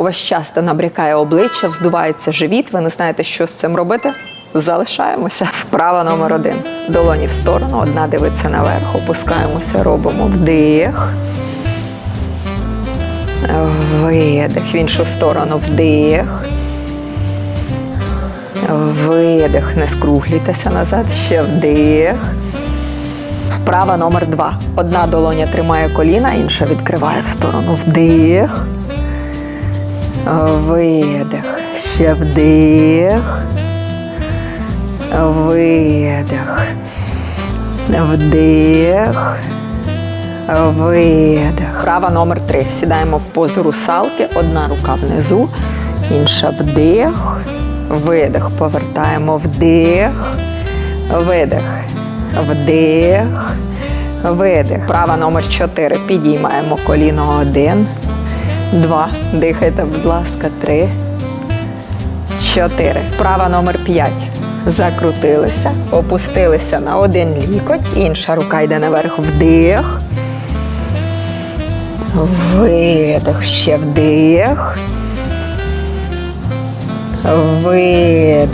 У вас часто набрякає обличчя, вздувається живіт. Ви не знаєте, що з цим робити? Залишаємося. Вправа номер один. Долоні в сторону, одна дивиться наверх, опускаємося, робимо вдих. Видих. В іншу сторону вдих. Видих. Не скруглюйтеся назад. Ще вдих. Вправа номер два. Одна долоня тримає коліна, інша відкриває в сторону. Вдих. Видих. Ще вдих. Видих. Вдих. Видих. Права номер три. Сідаємо в позу русалки. Одна рука внизу, інша вдих. Видих. Повертаємо вдих. Видих. Вдих. Видих. Права номер 4. Підіймаємо коліно. Один. Два. Дихайте, будь ласка. Три. Чотири. Права номер п'ять. Закрутилися, опустилися на один лікоть. Інша рука йде наверх. Вдих. Видих. Ще вдих. Видих.